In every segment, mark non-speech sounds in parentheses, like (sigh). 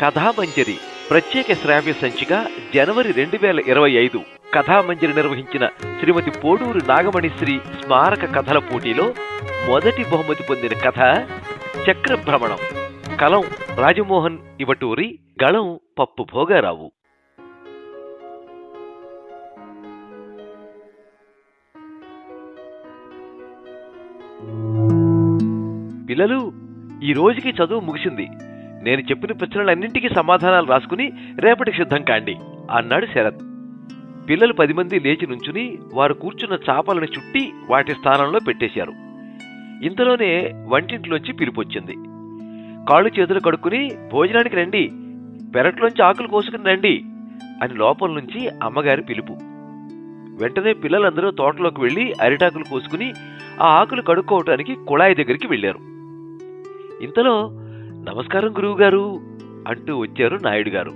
కథామంజరి ప్రత్యేక శ్రావ్య సంచిక జనవరి రెండు వేల ఇరవై ఐదు. కథామంజరి నిర్వహించిన శ్రీమతి పోడూరు నాగమణిశ్రీ స్మారక కథల పోటీలో మొదటి బహుమతి పొందిన కథ చక్రభ్రమణం. కలం రాజమోహన్ ఇవటూరి గళం పప్పు భోగారావు. పిల్లలు ఈ రోజుకి చదువు ముగిసింది. నేను చెప్పిన ప్రశ్నలన్నింటికీ సమాధానాలు రాసుకుని రేపటికి సిద్ధం కాండి అన్నాడు శరత్. పిల్లలు పది మంది లేచి నుంచుని వారు కూర్చున్న చాపలను చుట్టి వాటి స్థానంలో పెట్టేశారు. ఇంతలోనే వంటింట్లోంచి పిలుపొచ్చింది. కాళ్ళు చేతులు కడుక్కుని భోజనానికి రండి పెరట్లోంచి ఆకులు కోసుకుని రండి అని లోపల నుంచి అమ్మగారి పిలుపు. వెంటనే పిల్లలందరూ తోటలోకి వెళ్ళి అరిటాకులు కోసుకుని ఆ ఆకులు కడుక్కోవటానికి కుళాయి దగ్గరికి వెళ్ళారు ఇంతలో నమస్కారం గురువు గారు అంటూ వచ్చారు నాయుడు గారు.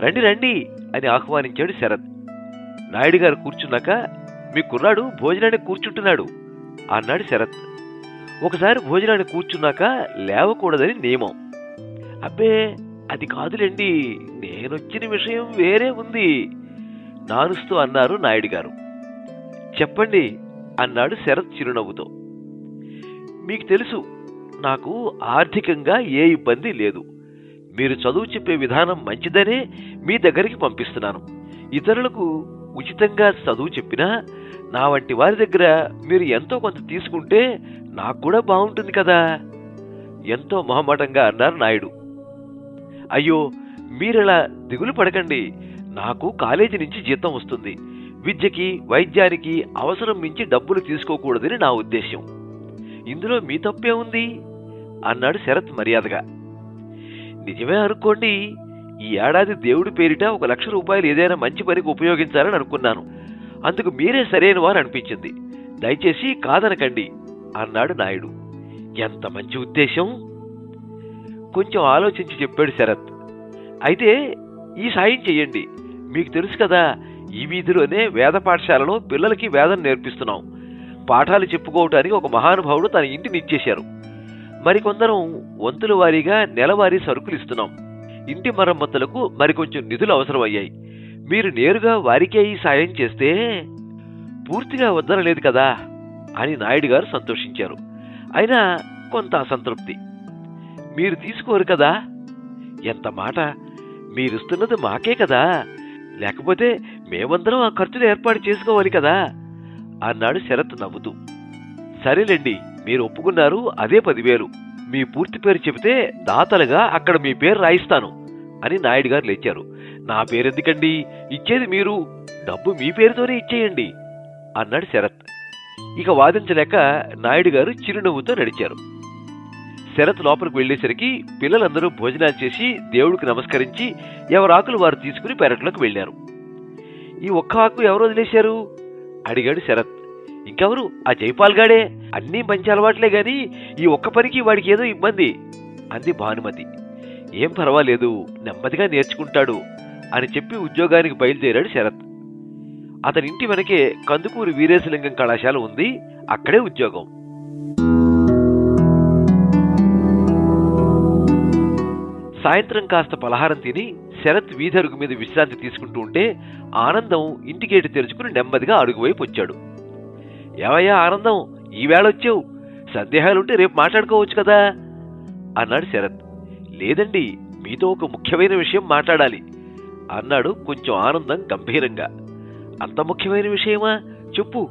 రండి రండి అని ఆహ్వానించాడు శరత్. నాయుడు గారు కూర్చున్నాక మీ కుర్రాడు భోజనానికి కూర్చుంటున్నాడు అన్నాడు శరత్. ఒకసారి భోజనానికి కూర్చున్నాక లేవకూడదని నియమం. అబ్బే అది కాదులేండి నేనొచ్చిన విషయం వేరే ఉంది నానుస్తూ అన్నారు నాయుడు గారు. చెప్పండి అన్నాడు శరత్ చిరునవ్వుతో. మీకు తెలుసు నాకు ఆర్థికంగా ఏ ఇబ్బంది లేదు. మీరు చదువు చెప్పే విధానం మంచిదనే మీ దగ్గరికి పంపిస్తున్నాను. ఇతరులకు ఉచితంగా చదువు చెప్పినా నా వంటి వారి దగ్గర మీరు ఎంతో కొంత తీసుకుంటే నాకు కూడా బాగుంటుంది కదా. ఎంతో మొహమాటంగా అన్నారు నాయుడు. అయ్యో మీరలా దిగులు పడకండి. నాకు కాలేజీ నుంచి జీతం వస్తుంది. విద్యకి వైద్యానికి అవసరం మించి డబ్బులు తీసుకోకూడదని నా ఉద్దేశం ఇందులో మీ తప్పే ఉంది? అన్నాడు శరత్ మర్యాదగా. నిజమే అనుకోండి ఈ ఏడాది దేవుడి పేరిట ఒక లక్ష రూపాయలు ఏదైనా మంచి పనికి ఉపయోగించాలని అనుకున్నాను. అందుకు మీరే సరైన వారు అనిపించింది. దయచేసి కాదనకండి అన్నాడు నాయుడు. ఎంత మంచి ఉద్దేశం కొంచెం ఆలోచించి చెప్పాడు శరత్. అయితే ఈ సాయం చెయ్యండి మీకు తెలుసు కదా ఈ వీధిలోనే వేద పాఠశాలలో పిల్లలకి వేదం నేర్పిస్తున్నాం. పాఠాలు చెప్పుకోవటానికి ఒక మహానుభావుడు తన ఇంటిని ఇచ్చేశారు. మరికొందరం వంతుల వారీగా నెలవారీ సరుకులు ఇస్తున్నాం. ఇంటి మరమ్మతులకు మరికొంచెం నిధులు అవసరమయ్యాయి. మీరు నేరుగా వారికే ఈ సాయం చేస్తే పూర్తిగా వద్దనలేదు కదా? అని నాయుడు గారు సంతోషించారు. అయినా కొంత అసంతృప్తి. మీరు తీసుకోరు కదా? ఎంత మాట? మీరిస్తున్నది మాకే కదా? లేకపోతే మేమందరం ఆ ఖర్చులు ఏర్పాటు చేసుకోవాలి కదా? అన్నాడు శరత్ నవ్వుతూ. సరేలేండి మీరు ఒప్పుకున్నారు అదే పదివేలు. మీ పూర్తి పేరు చెబితే దాతలుగా అక్కడ మీ పేరు రాయిస్తాను అని నాయుడు గారు లేచారు. నా పేరెందుకండి? ఇచ్చేది మీరు. డబ్బు మీ పేరుతోనే ఇచ్చేయండి అన్నాడు శరత్. ఇక వాదించలేక నాయుడు గారు చిరునవ్వుతో నడిచారు. శరత్ లోపలికి వెళ్ళేసరికి పిల్లలందరూ భోజనాలు చేసి దేవుడికి నమస్కరించి ఎవరాకులు వారు తీసుకుని పెరట్లోకి వెళ్ళారు. ఈ ఒక్క ఆకు ఎవరు వదిలేశారు? అడిగాడు శరత్. ఇంకెవరు? ఆ జైపాల్ గాడే. అన్నీ మంచి అలవాట్లే గాని ఈ ఒక్క పనికి వాడికి ఏదో ఇబ్బంది అంది భానుమతి. ఏం పర్వాలేదు నెమ్మదిగా నేర్చుకుంటాడు అని చెప్పి ఉద్యోగానికి బయలుదేరాడు శరత్. అతని ఇంటి వెనకే కందుకూరి వీరేశలింగం కళాశాల ఉంది అక్కడే ఉద్యోగం. సాయంత్రం కాస్త పలహారం తిని శరత్ వీధరుగు మీద విశ్రాంతి తీసుకుంటూ ఉంటే ఆనందం ఇంటి గేటు తెరుచుకుని నెమ్మదిగా అడుగువైపు వచ్చాడు. ఏవయ్యా ఆనందం? ఈవేళ వచ్చావు. సందేహాలుంటే రేపు మాట్లాడుకోవచ్చు కదా? అన్నాడు శరత్. లేదండి మీతో ఒక ముఖ్యమైన విషయం మాట్లాడాలి. అన్నాడు కొంచెం ఆనందం గంభీరంగా. అంత ముఖ్యమైన విషయమా? చెప్పు.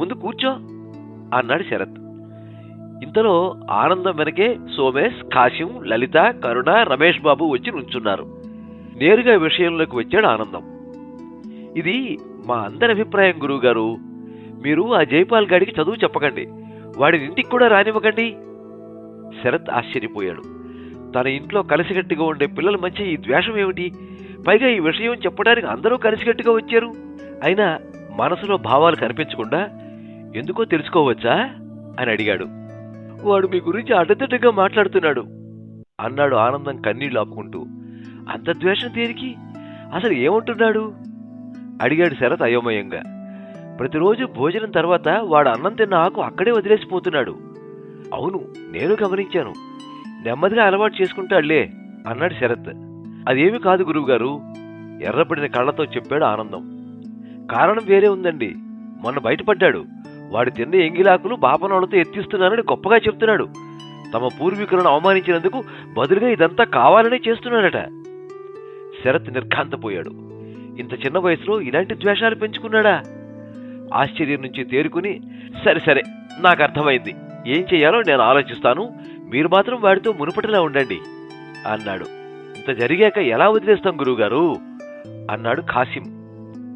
ముందు కూర్చో అన్నాడు శరత్. ఇంతలో ఆనందం వెనకే సోమేష్ కాశీం లలిత కరుణ రమేష్ బాబు వచ్చి నుంచున్నారు. నేరుగా విషయంలోకి వచ్చాడు ఆనందం. ఇది మా అందరి అభిప్రాయం గురువుగారు. మీరు ఆ జైపాల్ గాడికి చదువు చెప్పకండి. వాడిని ఇంటికి కూడా రానివ్వకండి. శరత్ ఆశ్చర్యపోయాడు. తన ఇంట్లో కలిసికట్టుగా ఉండే పిల్లల మధ్య ఈ ద్వేషం ఏమిటి? పైగా ఈ విషయం చెప్పడానికి అందరూ కలిసికట్టుగా వచ్చారు. అయినా మనసులో భావాలు కనిపించకుండా ఎందుకో తెలుసుకోవచ్చా? అని అడిగాడు. వాడు మీ గురించి అడ్డదిడ్డగా మాట్లాడుతున్నాడు అన్నాడు ఆనందం కన్నీళ్ళు ఆపుకుంటూ. అంత ద్వేషం దేనికి? అసలు ఏమంటున్నాడు? అడిగాడు శరత్ అయోమయంగా. ప్రతిరోజు భోజనం తర్వాత వాడు అన్నం తిన్న ఆకు అక్కడే వదిలేసిపోతున్నాడు. అవును నేను గమనించాను. నెమ్మదిగా అలవాటు చేసుకుంటాడులే అన్నాడు శరత్. అదేమి కాదు గురువుగారు ఎర్రపడిన కళ్ళతో చెప్పాడు ఆనందం. కారణం వేరే ఉందండి. మొన్న బయటపడ్డాడు. వాడు తిన్న ఎంగిలాకులు బాపనోళ్ళతో ఎత్తిస్తున్నానని గొప్పగా చెప్తున్నాడు. తమ పూర్వీకులను అవమానించినందుకు బదులుగా ఇదంతా కావాలనే చేస్తున్నాడట. శరత్ నిర్ఘాంతపోయాడు. ఇంత చిన్న వయసులో ఇలాంటి ద్వేషాలు పెంచుకున్నాడా? ఆశ్చర్యం నుంచి తేరుకుని సరే సరే నాకు అర్థమైంది. ఏం చెయ్యాలో నేను ఆలోచిస్తాను. మీరు మాత్రం వాడితో మునుపటిలా ఉండండి అన్నాడు. ఇంత జరిగాక ఎలా వదిలేస్తాం గురువుగారు? అన్నాడు ఖాసిం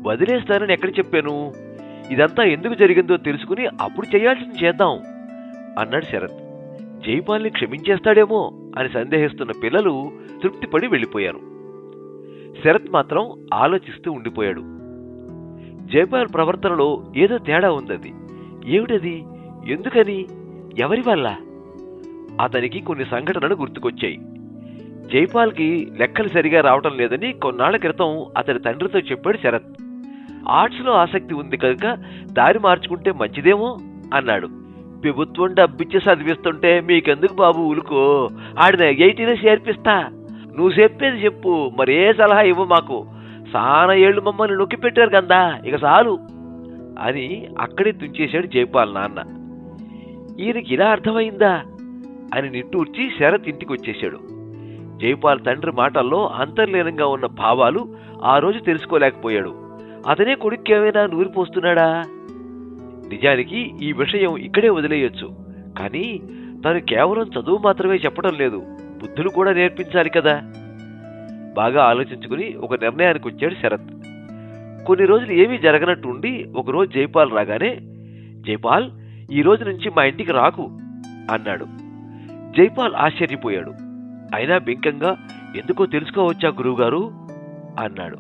వదిలేస్తానని ఎక్కడ చెప్పాను? ఇదంతా ఎందుకు జరిగిందో తెలుసుకుని అప్పుడు చేయాల్సింది చేద్దాం అన్నాడు శరత్. జైపాల్ని క్షమించేస్తాడేమో? అని సందేహిస్తున్న పిల్లలు తృప్తిపడి వెళ్ళిపోయారు. శరత్ మాత్రం ఆలోచిస్తూ ఉండిపోయాడు. జైపాల్ ప్రవర్తనలో ఏదో తేడా ఉందది. ఏమిటది? ఎందుకని? ఎవరి వల్ల? అతనికి కొన్ని సంఘటనలు గుర్తుకొచ్చాయి. జైపాల్కి లెక్కలు సరిగా రావటం లేదని కొన్నాళ్ళ క్రితం అతని తండ్రితో చెప్పాడు శరత్. ఆర్ట్స్లో ఆసక్తి ఉంది కనుక దారి మార్చుకుంటే మంచిదేమో? అన్నాడు. ప్రభుత్వం డబ్బిచ్చి చదివిస్తుంటే మీకెందుకు బాబు ఉలుకో ఆడిన ఎయిటీలో చేర్పిస్తా. నువ్వు చెప్పేది చెప్పు. మరే సలహా ఇవ్వు మాకు. చాలా ఏళ్ళు మమ్మల్ని నొక్కి పెట్టారు కదా ఇక చాలు. అని అక్కడే తుంచేశాడు జైపాల్ నాన్న. ఈయనకి ఇలా అర్థమైందా? అని నిట్టూర్చి శరత్ ఇంటికి వచ్చేశాడు జైపాల్ తండ్రి మాటల్లో అంతర్లీనంగా ఉన్న భావాలు ఆ రోజు తెలుసుకోలేకపోయాడు. అతనే కొడుక్కేమైనా నూరిపోస్తున్నాడా? నిజానికి ఈ విషయం ఇక్కడే వదిలేయొచ్చు. కానీ తను కేవలం చదువు మాత్రమే చెప్పడం లేదు. బుద్ధులు కూడా నేర్పించాలి కదా. బాగా ఆలోచించుకుని ఒక నిర్ణయానికి వచ్చాడు శరత్. కొన్ని రోజులు ఏమీ జరగనట్టు ఉండి ఒకరోజు జైపాల్ రాగానే జైపాల్ ఈ రోజు నుంచి మా ఇంటికి రాకు అన్నాడు. జైపాల్ ఆశ్చర్యపోయాడు. అయినా బింకంగా ఎందుకో తెలుసుకోవచ్చా గురువుగారు? అన్నాడు.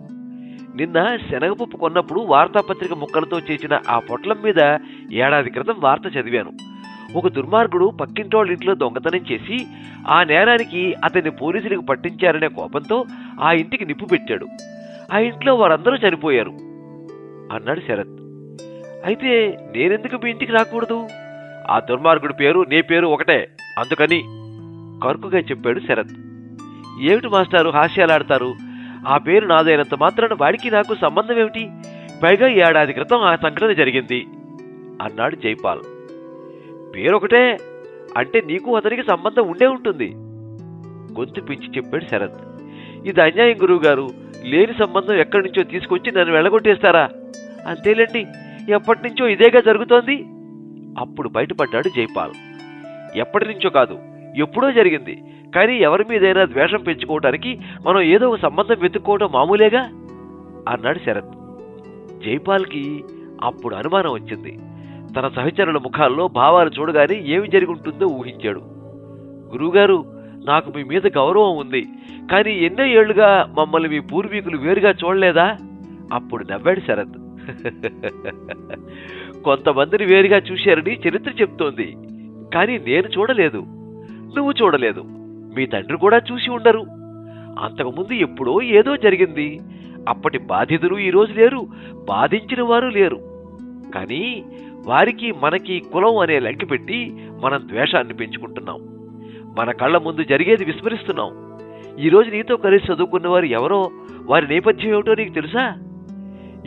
నిన్న శనగపప్పు కొన్నప్పుడు వార్తాపత్రిక ముక్కలతో చేసిన ఆ పొట్లం మీద ఏడాది క్రితం వార్త చదివాను. ఒక దుర్మార్గుడు పక్కింటోళ్ళ ఇంట్లో దొంగతనం చేసి ఆ నేరానికి అతన్ని పోలీసులకు పట్టించారనే కోపంతో ఆ ఇంటికి నిప్పు పెట్టాడు. ఆ ఇంట్లో వారందరూ చనిపోయారు అన్నాడు శరత్. అయితే నేనెందుకు మీ ఇంటికి రాకూడదు? ఆ దుర్మార్గుడి పేరు నీ పేరు ఒకటే అందుకని కరుకుగా చెప్పాడు శరత్. ఏమిటి మాస్టారు హాస్యాలాడతారు? ఆ పేరు నాదైనంత మాత్రాన వాడికి నాకు సంబంధం ఏమిటి పైగా ఏడాది క్రితం ఆ సంఘటన జరిగింది అన్నాడు జైపాల్. పేరొకటే. అంటే నీకు అతనికి సంబంధం ఉండే ఉంటుంది. గొంతు పిచ్చి చెప్పాడు శరత్. ఇది అన్యాయం గురువు గారు లేని సంబంధం ఎక్కడి నుంచో తీసుకొచ్చి నన్ను వెళ్ళగొట్టేస్తారా? అంతేలేండి. ఎప్పటి నుంచో ఇదేగా జరుగుతోంది? అప్పుడు బయటపడ్డాడు జైపాల్. ఎప్పటి నుంచో కాదు ఎప్పుడో జరిగింది. కానీ ఎవరి మీదైనా ద్వేషం పెంచుకోవటానికి మనం ఏదో ఒక సంబంధం వెతుక్కోవడం మామూలేగా? అన్నాడు శరత్. జైపాల్కి అప్పుడు అనుమానం వచ్చింది. తన సహచరుల ముఖాల్లో భావాలు చూడగానే ఏమి జరుగుంటుందో ఊహించాడు. గురువుగారు నాకు మీ మీద గౌరవం ఉంది కానీ ఎన్నో ఏళ్ళుగా మమ్మల్ని మీ పూర్వీకులు వేరుగా చూడలేదా? అప్పుడు నవ్వాడు శరత్. (laughs) కొంతమందిని వేరుగా చూశారని చరిత్ర చెప్తోంది కానీ నేను చూడలేదు. నువ్వు చూడలేదు మీ తండ్రి కూడా చూసి ఉండరు. అంతకుముందు ఎప్పుడో ఏదో జరిగింది అప్పటి బాధితులు ఈరోజు లేరు బాధించిన వారు లేరు. కానీ వారికి మనకి కులం అనే లెక్క పెట్టి మనం ద్వేషాన్ని పెంచుకుంటున్నాం. మన కళ్ళ ముందు జరిగేది విస్మరిస్తున్నాం. ఈరోజు నీతో కలిసి చదువుకున్న వారు ఎవరో వారి నేపథ్యం ఏమిటో నీకు తెలుసా?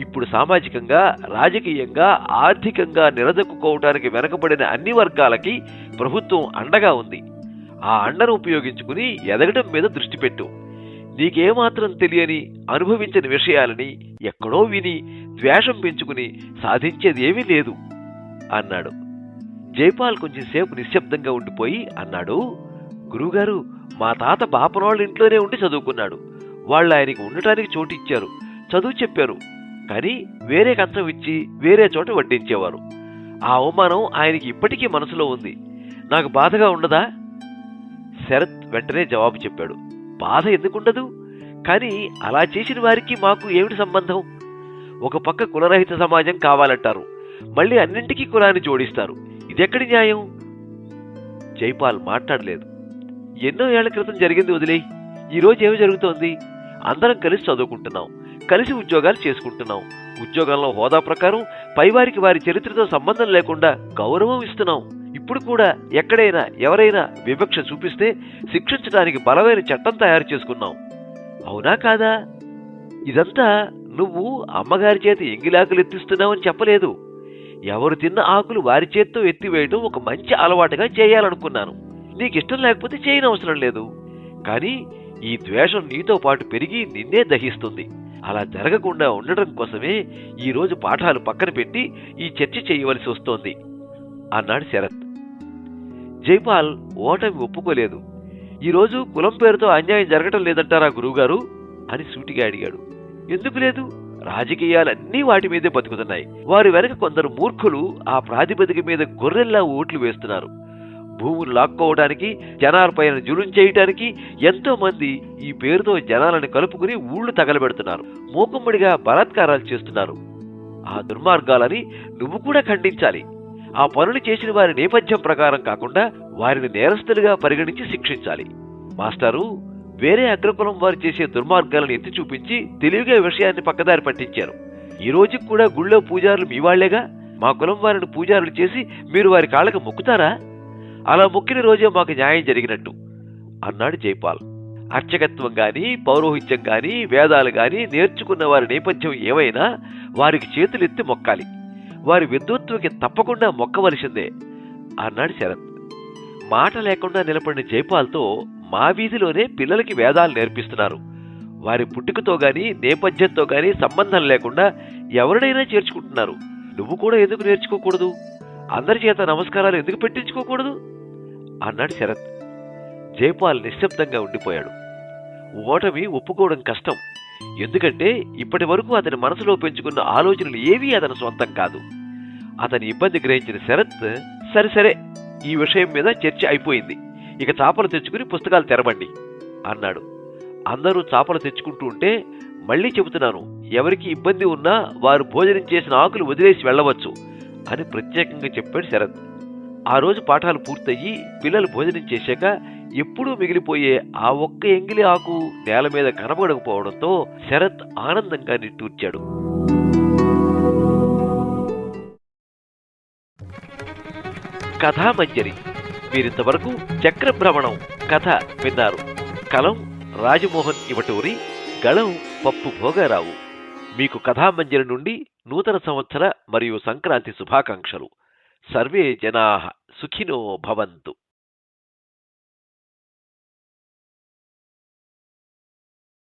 ఇప్పుడు సామాజికంగా రాజకీయంగా ఆర్థికంగా నిలదొక్కుకోవటానికి వెనకబడిన అన్ని వర్గాలకి ప్రభుత్వం అండగా ఉంది. ఆ అండను ఉపయోగించుకుని ఎదగడం మీద దృష్టి పెట్టు. నీకేమాత్రం తెలియని అనుభవించని విషయాలని ఎక్కడో విని ద్వేషం పెంచుకుని సాధించేది ఏమీ లేదు. అన్నాడు. జైపాల్ కొంచెంసేపు నిశ్శబ్దంగా ఉండిపోయి అన్నాడు గురువుగారు మా తాత బాపనోళ్ళ ఇంట్లోనే ఉండి చదువుకున్నాడు. వాళ్ళు ఆయనకి ఉండటానికి చోటు ఇచ్చారు. చదువు చెప్పారు. కానీ వేరే కంచం ఇచ్చి వేరే చోట వడ్డించేవారు. ఆ అవమానం ఆయనకి ఇప్పటికీ మనసులో ఉంది. నాకు బాధగా ఉండదా? శరత్ వెంటనే జవాబు చెప్పాడు బాధ ఎందుకుండదు? కానీ అలా చేసిన వారికి మాకు ఏమిటి సంబంధం? ఒక పక్క కులరహిత సమాజం కావాలంటారు. మళ్ళీ అన్నింటికీ కులాన్ని జోడిస్తారు. ఇదెక్కడి న్యాయం? జైపాల్ మాట్లాడలేదు. ఎన్నో ఏళ్ళ క్రితం జరిగింది వదిలే ఈ రోజు ఏమి జరుగుతోంది? అందరం కలిసి చదువుకుంటున్నాం. కలిసి ఉద్యోగాలు చేసుకుంటున్నాం. ఉద్యోగంలో హోదా ప్రకారం పైవారికి వారి చరిత్రతో సంబంధం లేకుండా గౌరవం ఇస్తున్నాం. ఇప్పుడు కూడా ఎక్కడైనా ఎవరైనా వివక్ష చూపిస్తే శిక్షించడానికి బలమైన చట్టం తయారు చేసుకున్నాం. అవునా కాదా? ఇదంతా నువ్వు అమ్మగారి చేత ఎంగిలాకులు ఎత్తిస్తున్నావని చెప్పలేదు. ఎవరు తిన్న ఆకులు వారి చేత్తో ఎత్తివేయడం ఒక మంచి అలవాటుగా చేయాలనుకున్నాను. నీకు ఇష్టం లేకపోతే చేయనవసరం లేదు. కానీ ఈ ద్వేషం నీతో పాటు పెరిగి నిన్నే దహిస్తుంది. అలా జరగకుండా ఉండటం కోసమే ఈరోజు పాఠాలు పక్కన పెట్టి ఈ చర్చ చేయవలసి వస్తోంది అన్నాడు శరత్. జైపాల్ ఓటమి ఒప్పుకోలేదు. ఈరోజు కులం పేరుతో అన్యాయం జరగటం లేదంటారా గురువుగారు? అని సూటిగా అడిగాడు. ఎందుకు లేదు? రాజకీయాలన్నీ వాటి మీదే బతుకుతున్నాయి. వారి వెనక కొందరు మూర్ఖులు ఆ ప్రాతిపదిక మీద గొర్రెల్లా ఓట్లు వేస్తున్నారు. భూములు లాక్కోవడానికి జనాలపైన జులుం చేయటానికి ఎంతో మంది ఈ పేరుతో జనాలను కలుపుకుని ఊళ్ళు తగలబెడుతున్నారు. మూకుమ్మడిగా బలాత్కారాలు చేస్తున్నారు. ఆ దుర్మార్గాలని నువ్వు కూడా ఖండించాలి. ఆ పనులు చేసిన వారి నేపథ్యం ప్రకారం కాకుండా వారిని నేరస్తులుగా పరిగణించి శిక్షించాలి. మాస్టారు వేరే అగ్రకులం వారు చేసే దుర్మార్గాలను ఎత్తి చూపించి తెలివిగా విషయాన్ని పక్కదారి పట్టించారు. ఈ రోజుకి కూడా గుళ్ళో పూజారులు మీ వాళ్ళేగా మా కులం వారిని పూజారులు చేసి మీరు వారి కాళ్ళకు మొక్కుతారా? అలా మొక్కిన రోజే మాకు న్యాయం జరిగినట్టు. అన్నాడు జైపాల్. అర్చకత్వం గాని పౌరోహిత్యం గాని వేదాలు గాని నేర్చుకున్న వారి నేపథ్యం ఏమైనా వారికి చేతులెత్తి మొక్కాలి. వారి విద్వత్తుకి తప్పకుండా మొక్కవలసిందే అన్నాడు శరత్. మాట లేకుండా నిలబడిన జైపాల్తో మా వీధిలోనే పిల్లలకి వేదాలు నేర్పిస్తున్నారు. వారి పుట్టుకతో గాని నేపథ్యంతో గాని సంబంధం లేకుండా ఎవరినైనా చేర్చుకుంటున్నారు. నువ్వు కూడా ఎందుకు నేర్చుకోకూడదు? అందరి చేత నమస్కారాలు ఎందుకు పెట్టించుకోకూడదు? అన్నాడు శరత్. జైపాల్ నిశ్శబ్దంగా ఉండిపోయాడు. ఓటమి ఒప్పుకోవడం కష్టం. ఎందుకంటే ఇప్పటి వరకు అతని మనసులో పెంచుకున్న ఆలోచనలు ఏవీ అతని సొంతం కాదు. అతని ఇబ్బంది గ్రహించిన శరత్ సరే సరే ఈ విషయం మీద చర్చ అయిపోయింది. ఇక చాపలు తెచ్చుకుని పుస్తకాలు తెరవండి అన్నాడు. అందరూ చాపలు తెచ్చుకుంటూ ఉంటే మళ్ళీ చెబుతున్నాను ఎవరికి ఇబ్బంది ఉన్నా వారు భోజనం చేసిన ఆకులు వదిలేసి వెళ్ళవచ్చు అని ప్రత్యేకంగా చెప్పాడు శరత్. ఆ రోజు పాఠాలు పూర్తయ్యి పిల్లలు భోజనం చేశాక ఎప్పుడూ మిగిలిపోయే ఆ ఒక్క ఎంగిలి ఆకు నేల మీద కనబడకపోవడంతో శరత్ ఆనందంగా నిట్టూర్చాడు. కథామంజరి మీరింతవరకు చక్రభ్రమణం కథ విన్నారు. కలం రాజమోహన్ ఇవటూరి గళం పప్పు భోగారావు. మీకు కథామంజరి నుండి నూతన సంవత్సర మరియు సంక్రాంతి శుభాకాంక్షలు. సర్వే జనా సుఖినో భవంతు.